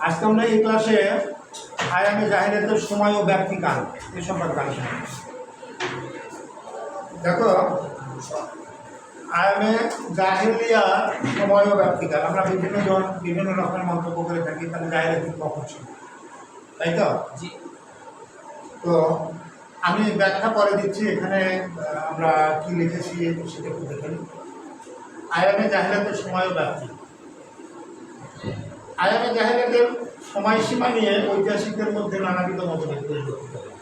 আজকে আমরা এই ক্লাসে আয়ামে জাহিরাতের সময় ও ব্যক্তিকাল এ সম্পর্কে আলোচনা দেখো আয়ামে জাহিলিয়া সময় ও ব্যক্তিকাল আমরা বিভিন্ন জন বিভিন্ন রকমের মন্তব্য করে থাকি তাহলে জাহিরাতের কখন ছিল? তাই তো? জি। তো আমি ব্যাখ্যা পরে দিচ্ছি এখানে আমরা কি লিখেছি সেটা একটু দেখে নিই। আয়ামে জাহিরাতের সময় ও ব্যক্তি আয়ামে জাহিরাতের সময়সীমা নিয়ে ঐতিহাসিকদের মধ্যে নানাবিধ মতভেদ পরিলক্ষিত হয়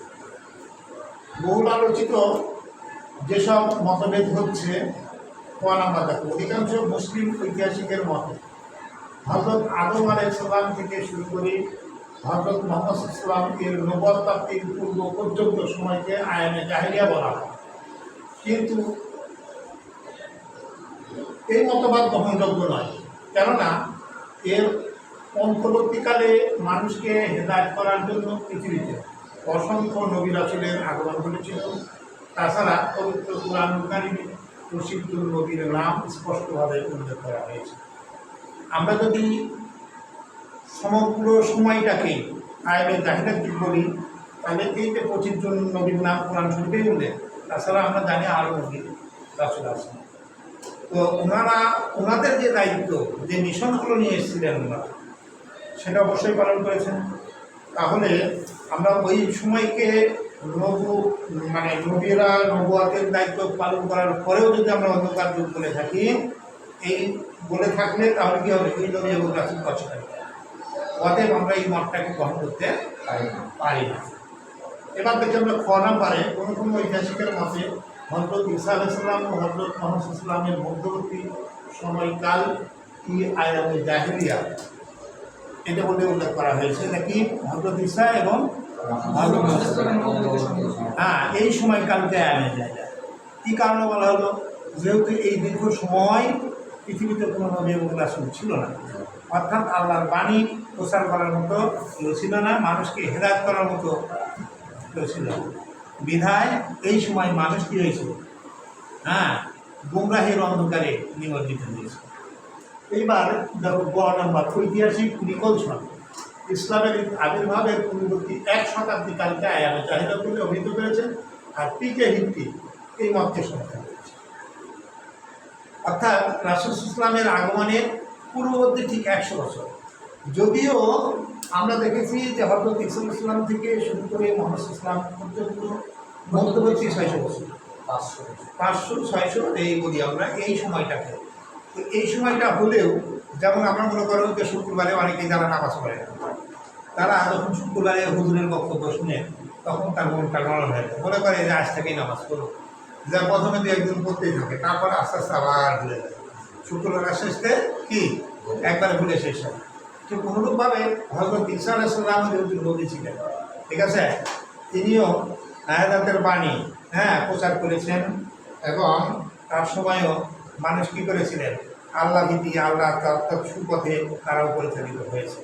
বহুল আলোচিত যেসব মতভেদ হচ্ছে ক নাম্বার দেখো অধিকাংশ মুসলিম ঐতিহাসিকের মতে হজরত আদম আলাই সালাম থেকে শুরু করে হজরত মোহাম্মদ ইসলাম এর প্রাপ্তির পূর্ব পর্যন্ত সময়কে আয়ামে জাহিরিয়া বলা হয়। কিন্তু এই মতবাদ গ্রহণযোগ্য নয়। কেননা, এর অন্তর্বর্তীকালে মানুষকে হেদায়ত করার জন্য পৃথিবীতে অসংখ্য নবী রাসুলের আগমন ঘটেছিল তাছাড়া পবিত্র কোরআনকারী প্রসিদ্ধ নবীর নাম স্পষ্টভাবে উল্লেখ করা হয়েছে। আমরা যদি সমগ্র সময়টাকে আয়বের জাহিদার দিক বলি, তাহলে এই যে পঁচিশ জন নবীর নাম কোরআন শরীফেই উল্লেখ। তাছাড়া আমরা জানি আরও নবী রাসুল আছেন তো ওনারা, ওনাদের যে দায়িত্ব, যে মিশনগুলো নিয়ে এসেছিলেন ওনারা সেটা অবশ্যই পালন করেছেন। তাহলে আমরা ওই সময়কে নবু মানে নবীরা নবুয়াতের দায়িত্ব পালন করার পরেও যদি আমরা অন্ধকার যুগ বলে থাকি, এই বলে থাকলে তাহলে কি হবে? এই নবী এবং রাসুল করে। অতএব আমরা এই মতটাকে গ্রহণ করতে পারি না। পারি না। এবার দেখি আমরা খ নাম্বারে কোনো কোনো ঐতিহাসিকের মতে হজরত ইসা আলাইসাল্লাম ও হজরত মোহাম্মদ ইসলামের মধ্যবর্তী সময়কাল কি আয়ামে জাহিলিয়া এটা বলে উল্লেখ করা হয়েছে নাকি হজরত ইসা এবং হ্যাঁ এই সময়কালকে আয়ামে জাহিলিয়া কী কারণে বলা হলো? যেহেতু এই দীর্ঘ সময় পৃথিবীতে কোনো নবী এবং রাসূল ছিল না। অর্থাৎ আল্লাহর বাণী প্রচার করার মতো কেউ ছিল না, মানুষকে হেদায়ত করার মতো কেউ ছিল না। বিধায় এই সময় মানুষ কী হয়েছে? হ্যাঁ গুমরাহের অন্ধকারে নিমজ্জিত হয়েছে। এইবার দেখো গ নম্বর ঐতিহাসিক নিকলসন ইসলামের আবির্ভাবের পূর্ববর্তী এক শতাব্দী কালকে আয়ামে চাহিদা বলে অভিহিত করেছেন আর টিকে হিন্দি এই মতকে সমর্থন করেছে। অর্থাৎ রাসুল ইসলামের আগমনের পূর্ববর্তী ঠিক একশো বছর। যদিও আমরা দেখেছি যে হজরত ইসলাম ইসলাম থেকে শুরু করে মোহাম্মদ ইসলাম পর্যন্ত মধ্যবর্তী ছয়শো বছর। পাঁচশো। পাঁচশো ছয়শো এই বলি আমরা এই সময়টাকে। তো এই সময়টা হলেও যেমন আমরা মনে করো যে শুক্রবারে অনেকেই যারা নামাজ পড়ে, তারা যখন শুক্রবারে হুজুরের বক্তব্য শুনে তখন তার মনটা নরম হয়ে যায়। মনে করে যে আজ থেকেই নামাজ পড়ো। যা প্রথমে দু একদিন পড়তেই থাকে, তারপর আস্তে আস্তে আবার ভুলে যায়। শুক্রবার শেষে কি? একবারে ভুলে শেষ হয়। ঠিক অনুরূপভাবে হজরত ইসা আলাইসাল্লাম যেহেতু নদী ছিলেন। ঠিক আছে? তিনিও নায়াদাতের বাণী হ্যাঁ প্রচার করেছেন এবং তার সময়ও মানুষ কী করেছিলেন? আল্লাহ ভীতি, আল্লাহ তত্ত্ব সুপথে তারাও পরিচালিত হয়েছে।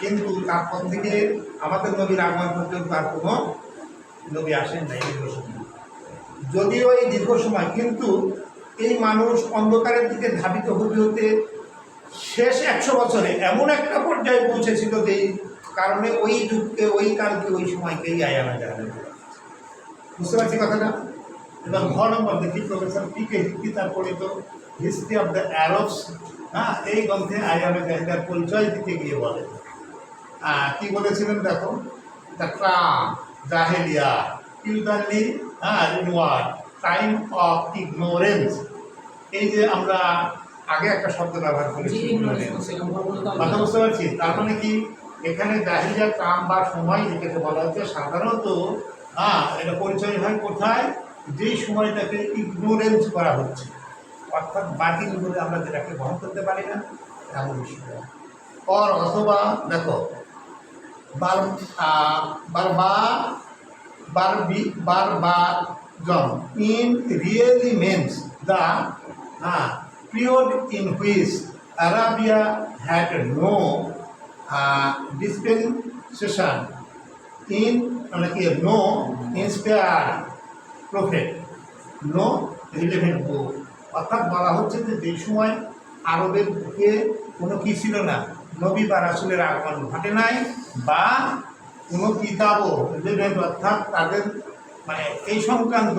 কিন্তু তারপর থেকে আমাদের নবীর আগমন পর্যন্ত আর কোনো নবী আসেন নাই দীর্ঘ সময়। যদিও এই দীর্ঘ সময়, কিন্তু এই মানুষ অন্ধকারের দিকে ধাবিত হতে হতে শেষ একশো বছরে এমন একটা পর্যায়ে পৌঁছেছিল যে কারণে ওই যুগকে, ওই কালকে, ওই সময়কেই আয়ামা জানা বুঝতে পারছি কথাটা? এবার ঘ নম্বর দেখি প্রফেসর পি কে হিকি তার তো হিস্ট্রি অফ দ্য অ্যারবস হ্যাঁ এই গ্রন্থে আয়ামে জাহিদার পরিচয় দিতে গিয়ে বলে। কি বলেছিলেন দেখো? দ্য ট্রাম জাহেলিয়া ইউদারলি হ্যাঁ রিওয়ার্ড টাইম অফ ইগনোরেন্স এই যে আমরা আগে একটা শব্দ ব্যবহার করেছি। কথা বুঝতে পারছি? তার মানে কি? এখানে জাহিলিয়া ট্রাম বা সময় যেটাকে বলা হচ্ছে সাধারণত হ্যাঁ এটা পরিচয় হয় কোথায়? যেই সময়টাকে ইগনোরেন্স করা হচ্ছে, অর্থাৎ বাতিল বলে আমরা যেটাকে গ্রহণ করতে পারি না এমন বিষয় অর অথবা দেখো, বার বারবা বারবি বারবার John in really means the period in which Arabia had no dispensation in মানে কি no inspire prophet no relevant book অর্থাৎ বলা হচ্ছে যে যে সময় আরবের বুকে কোনো কি ছিল না নবী বা রাসুলের আগমন ঘটে নাই বা কোনো কিতাবও রিলেভেন্ট অর্থাৎ তাদের মানে এই সংক্রান্ত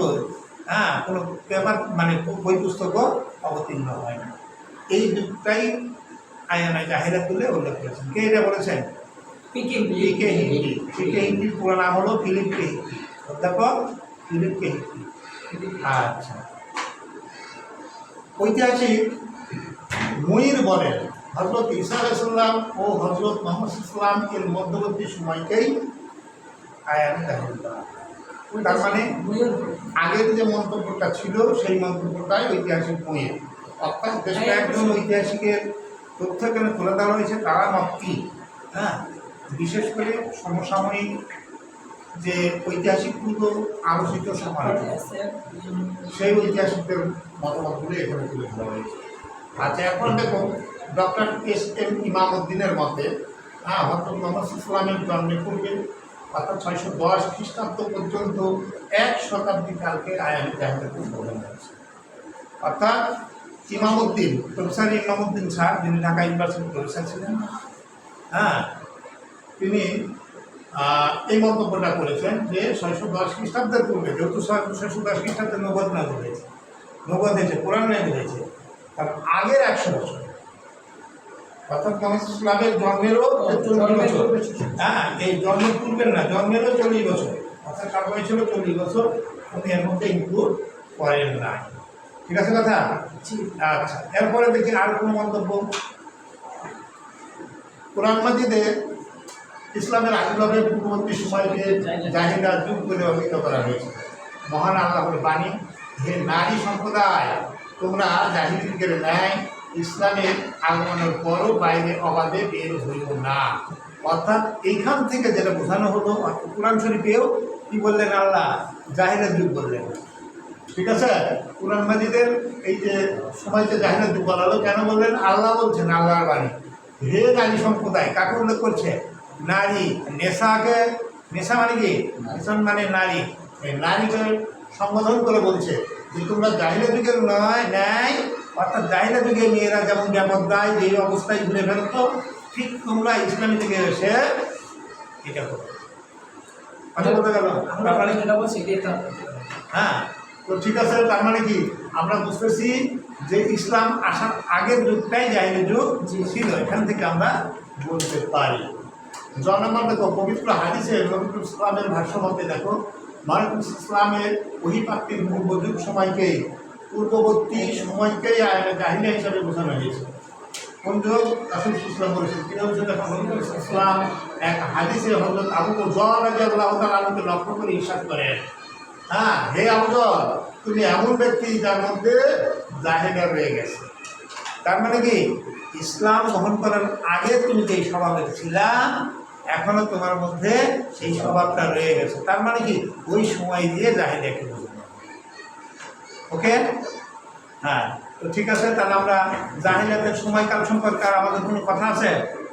হ্যাঁ কোনো পেপার মানে বই পুস্তকও অবতীর্ণ হয় না। এই যুগটাই আয়ানা জাহিরা তুলে উল্লেখ করেছেন। কে এটা বলেছেন? পিকে পিকে হিন্দি। পিকে হিন্দির পুরো নাম হলো ফিলিপ কে হিন্দি অধ্যাপক আচ্ছা। ঐতিহাসিক বলেন হজরত ঈসা আলাইসাল্লাম ও হজরত মোহাম্মদ ইসলাম এর মধ্যবর্তী সময়কেই আয়ানে তার। মানে আগের যে মন্তব্যটা ছিল সেই মন্তব্যটাই ঐতিহাসিক মুইর অর্থাৎ বেশ কয়েকজন ঐতিহাসিকের তথ্য এখানে তুলে ধরা হয়েছে তারা মত কি? হ্যাঁ? বিশেষ করে সমসাময়িক যে ঐতিহাসিক ঐতিহাসিকগুলো আলোচিত সমালোচনা সেই ঐতিহাসিকদের মতামতগুলো এখানে তুলে ধরা হয়েছে। আচ্ছা এখন দেখুন, ডক্টর এস এম ইমামউদ্দিনের মতে হ্যাঁ হজরত মোহাম্মদ ইসলামের জন্মের পূর্বে অর্থাৎ ছয়শো দশ খ্রিস্টাব্দ পর্যন্ত এক শতাব্দী কালকে আয়ানি জাহাজের উদ্বোধন হয়েছে অর্থাৎ ইমামউদ্দিন, প্রফেসর ইমামউদ্দিন স্যার, যিনি ঢাকা ইউনিভার্সিটির প্রফেসর ছিলেন হ্যাঁ তিনি এই মন্তব্যটা করেছেন যে ছয়শো দশ খ্রিস্টাব্দের পূর্বে যেহেতু ছয়শো দশ খ্রিস্টাব্দে নবদ না হয়েছে নবদ হয়েছে কোরআন নাজিল হয়েছে তার আগের একশো বছর। অর্থাৎ মোহাম্মদ ইসলামের জন্মেরও চল্লিশ বছর। হ্যাঁ এই জন্মের পূর্বের না জন্মেরও চল্লিশ বছর। অর্থাৎ তার বয়স ছিল চল্লিশ বছর। উনি এর মধ্যে ইনক্লুড করেন না ঠিক আছে কথা? আচ্ছা এরপরে দেখি আর কোনো মন্তব্য। কোরআন মাজিদে ইসলামের আবির্ভাবের পূর্ববর্তী সময়কে জাহিদা যুগ বলে অভিহিত করা হয়েছে। মহান আল্লাহর বাণী, হে নারী সম্প্রদায়, তোমরা জাহিদ যুগের ন্যায় ইসলামের আগমনের পরও বাইরে অবাধে বের হইও না। অর্থাৎ এইখান থেকে যেটা বোঝানো হলো কোরআন শরীফেও কি বললেন আল্লাহ? জাহিদের যুগ বললেন। ঠিক আছে? কোরআন মাজিদের এই যে সময়তে জাহিদের যুগ বলা হলো, কেন বললেন? আল্লাহ বলছেন আল্লাহর বাণী। হে নারী সম্প্রদায়, কাকে উল্লেখ করছে? নারী নেশাকে নেশা মানে কি? নেশন মানে নারী। এই নারীকে সম্বোধন করে বলছে যে তোমরা জাহিলা যুগের নয় নেয় অর্থাৎ জাহিলা যুগে মেয়েরা যেমন ব্যাপক দেয় যে অবস্থায় ঘুরে ফেরতো ঠিক তোমরা ইসলামী যুগে এসে এটা করো। কথা বলতে গেল? আমরা তার মানে হ্যাঁ তো ঠিক আছে তার মানে কি? আমরা বুঝতেছি যে ইসলাম আসার আগের যুগটাই জাহিলি যুগ ছিল এখান থেকে আমরা বলতে পারি। জনগণ দেখো, পবিত্র হাদিসে রবিকুল ইসলামের ভাষ্য মতে দেখো মারকুল ইসলামের অহিপাত্রিক পূর্ব সময়কে পূর্ববর্তী সময়কেই আয়না জাহিলিয়া হিসাবে বোঝানো হয়েছে। ইসলাম হাদিসে আবু লক্ষ্য করে হ্যাঁ হে তুমি এমন ব্যক্তি যার মধ্যে রয়ে গেছে। তার মানে কি? ইসলাম গ্রহণ করার আগে তুমি যে স্বভাবে ছিলা এখনও তোমার মধ্যে সেই স্বভাবটা রয়ে গেছে। তার মানে কি? ওই সময় দিয়ে জাহেদাকে বোঝানো ওকে? হ্যাঁ তো ঠিক আছে, তাহলে আমরা জাহিনাতের সময়কাল সম্পর্কে আর আমাদের কোনো কথা আছে?